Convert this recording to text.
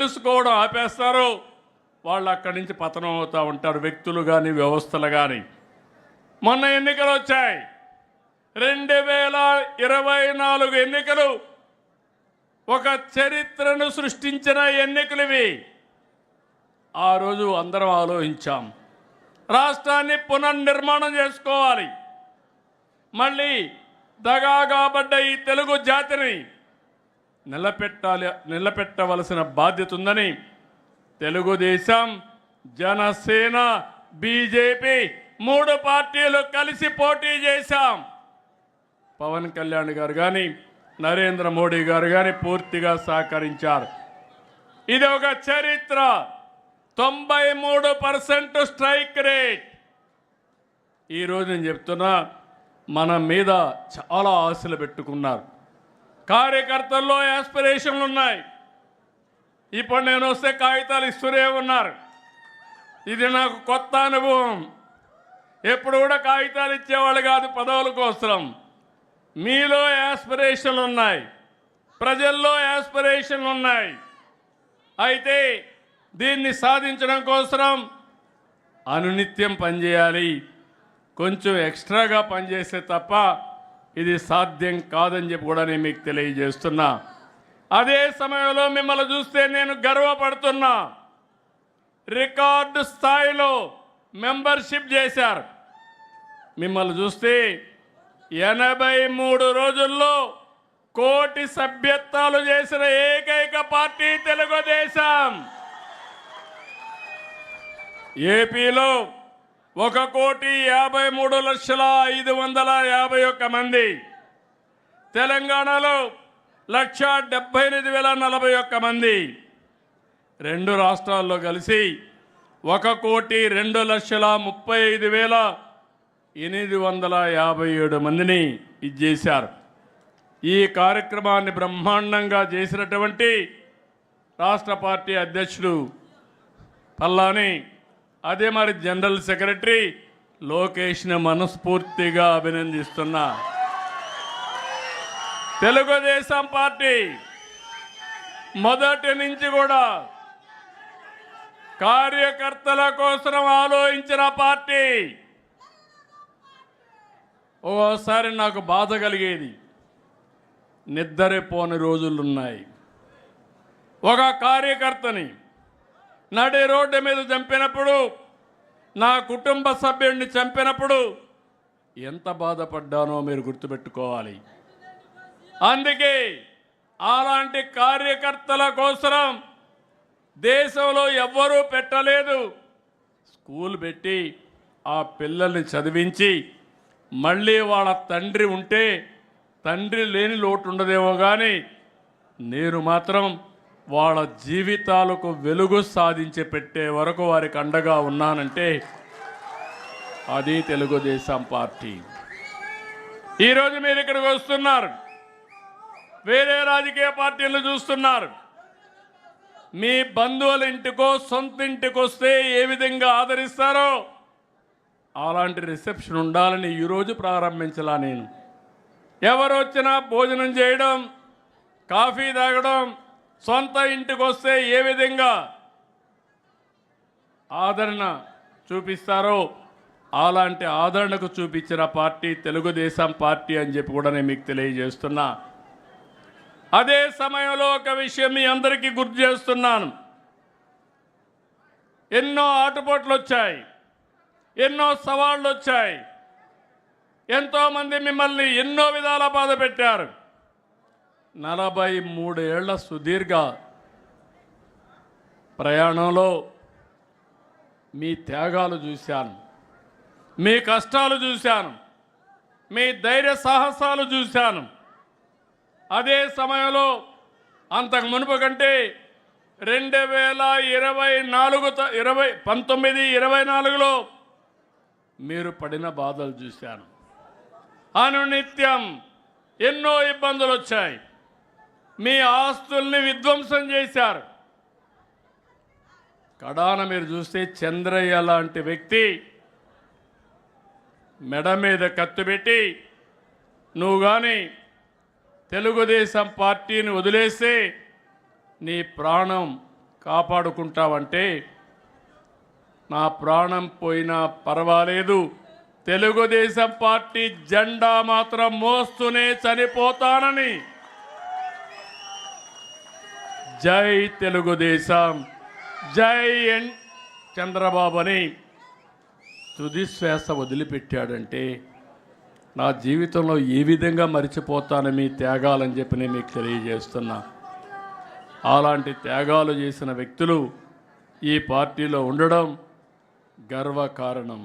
తెలుసుకోవడం ఆపేస్తారు. వాళ్ళు అక్కడి నుంచి పతనం అవుతూ ఉంటారు. వ్యక్తులు కానీ వ్యవస్థలు కానీ మొన్న ఎన్నికలు వచ్చాయి. రెండు వేల ఇరవై నాలుగు ఎన్నికలు. ఒక చరిత్రను సృష్టించిన ఎన్నికలు ఇవి. ఆ రోజు అందరం ఆలోచించాం. రాష్ట్రాన్ని పునర్నిర్మాణం చేసుకోవాలి. మళ్ళీ దగాగాబడ్డ ఈ తెలుగు జాతిని నిలబెట్టాలి నిలబెట్టవలసిన బాధ్యత ఉందని తెలుగుదేశం జనసేన బీజేపీ మూడు పార్టీలు కలిసి పోటీ చేశాం. పవన్ కళ్యాణ్ గారు కానీ నరేంద్ర మోడీ గారు కానీ పూర్తిగా సహకరించారు. ఇది ఒక చరిత్ర. తొంభై మూడు పర్సెంట్ స్ట్రైక్ రేట్. ఈరోజు నేను చెప్తున్నా మన మీద చాలా ఆశలు పెట్టుకున్నారు. కార్యకర్తల్లో యాస్పిరేషన్లు ఉన్నాయి. ఇప్పుడు నేను వస్తే కాగితాలు ఇస్తూనే ఉన్నారు. ఇది నాకు కొత్త అనుభవం. ఎప్పుడు కూడా కాగితాలు ఇచ్చేవాళ్ళు కాదు పదవుల కోసం. మీలో యాస్పిరేషన్లు ఉన్నాయి. ప్రజల్లో యాస్పిరేషన్లు ఉన్నాయి. అయితే దీన్ని సాధించడం కోసం అనునిత్యం పనిచేయాలి. కొంచెం ఎక్స్ట్రాగా పనిచేస్తే తప్ప ఇది సాధ్యం కాదని చెప్పి కూడా నేను మీకు తెలియజేస్తున్నా. అదే సమయంలో మిమ్మల్ని చూస్తే నేను గర్వపడుతున్నా. రికార్డు స్థాయిలో మెంబర్షిప్ చేశారు. మిమ్మల్ని చూస్తే ఎనభై మూడు రోజుల్లో కోటి సభ్యత్వాలు చేసిన ఏకైక పార్టీ తెలుగుదేశం. ఏపీలో ఒక కోటి యాభై మూడు లక్షల ఐదు వందల యాభై ఒక్క మంది. తెలంగాణలో లక్ష డెబ్బై ఎనిమిది వేల నలభై ఒక్క మంది. రెండు రాష్ట్రాల్లో కలిసి ఒక కోటి రెండు లక్షల ముప్పై ఐదు వేల ఎనిమిది వందల యాభై ఏడు మందిని ఇచ్చేశారు ఈ కార్యక్రమాన్ని బ్రహ్మాండంగా చేసినటువంటి రాష్ట్ర పార్టీ అధ్యక్షుడు పల్లాని అదే మరి జనరల్ సెక్రటరీ లోకేష్ని మనస్ఫూర్తిగా అభినందిస్తున్నా తెలుగుదేశం పార్టీ మొదటి నుంచి కూడా కార్యకర్తల కోసం ఆలోచించిన పార్టీ. ఓసారి నాకు బాధ కలిగేది. నిద్రపోని రోజులున్నాయి. ఒక కార్యకర్తని నడి రోడ్డు మీద చంపినప్పుడు నా కుటుంబ సభ్యుడిని చంపినప్పుడు ఎంత బాధపడ్డానో మీరు గుర్తుపెట్టుకోవాలి. అందుకే అలాంటి కార్యకర్తల కోసం దేశంలో ఎవ్వరూ పెట్టలేదు. స్కూల్ పెట్టి ఆ పిల్లల్ని చదివించి మళ్ళీ వాళ్ళ తండ్రి ఉంటే తండ్రి లేని లోటు ఉండదేమో కానీ నేను మాత్రం వాళ్ళ జీవితాలకు వెలుగు సాధించి పెట్టే వరకు వారికి అండగా ఉన్నానంటే అది తెలుగుదేశం పార్టీ. ఈరోజు మీరు ఇక్కడికి వస్తున్నారు. వేరే రాజకీయ పార్టీలు చూస్తున్నారు. మీ బంధువుల ఇంటికో సొంత ఇంటికి వస్తే ఏ విధంగా ఆదరిస్తారో అలాంటి రిసెప్షన్ ఉండాలని ఈరోజు ప్రారంభించలా నేను. ఎవరు వచ్చినా భోజనం చేయడం కాఫీ తాగడం సొంత ఇంటికి వస్తే ఏ విధంగా ఆదరణ చూపిస్తారో అలాంటి ఆదరణకు చూపించిన పార్టీ తెలుగుదేశం పార్టీ అని చెప్పి కూడా నేను మీకు తెలియజేస్తున్నా. అదే సమయంలో ఒక విషయం మీ అందరికీ గుర్తు చేస్తున్నాను. ఎన్నో ఆటుపోట్లు వచ్చాయి ఎన్నో సవాళ్ళు వచ్చాయి. ఎంతోమంది మిమ్మల్ని ఎన్నో విధాల బాధ పెట్టారు. నలభై మూడేళ్ళ సుదీర్ఘ ప్రయాణంలో మీ త్యాగాలు చూశాను. మీ కష్టాలు చూశాను. మీ ధైర్య సాహసాలు చూశాను. అదే సమయంలో అంతకు మునుపు కంటే రెండు వేల ఇరవై నాలుగు త- ఇరవై పంతొమ్మిది ఇరవై నాలుగులో మీరు పడిన బాధలు చూశాను. అనునిత్యం ఎన్నో ఇబ్బందులు వచ్చాయి. మీ ఆస్తుల్ని విధ్వంసం చేశారు. కడాన మీరు చూస్తే చంద్రయ్య లాంటి వ్యక్తి మెడ మీద కత్తి పెట్టి నువ్వు కానీ తెలుగుదేశం పార్టీని వదిలేస్తే నీ ప్రాణం కాపాడుకుంటావంటే నా ప్రాణం పోయినా పర్వాలేదు. తెలుగుదేశం పార్టీ జెండా మాత్రం మోస్తూనే చనిపోతానని. జై తెలుగుదేశం. జై ఎన్ చంద్రబాబు అని తుది శ్వాస వదిలిపెట్టాడంటే నా జీవితంలో ఏ విధంగా మరిచిపోతాను మీ త్యాగాలని చెప్పి నేను మీకు తెలియజేస్తున్నా. అలాంటి త్యాగాలు చేసిన వ్యక్తులు ఈ పార్టీలో ఉండడం గర్వకారణం.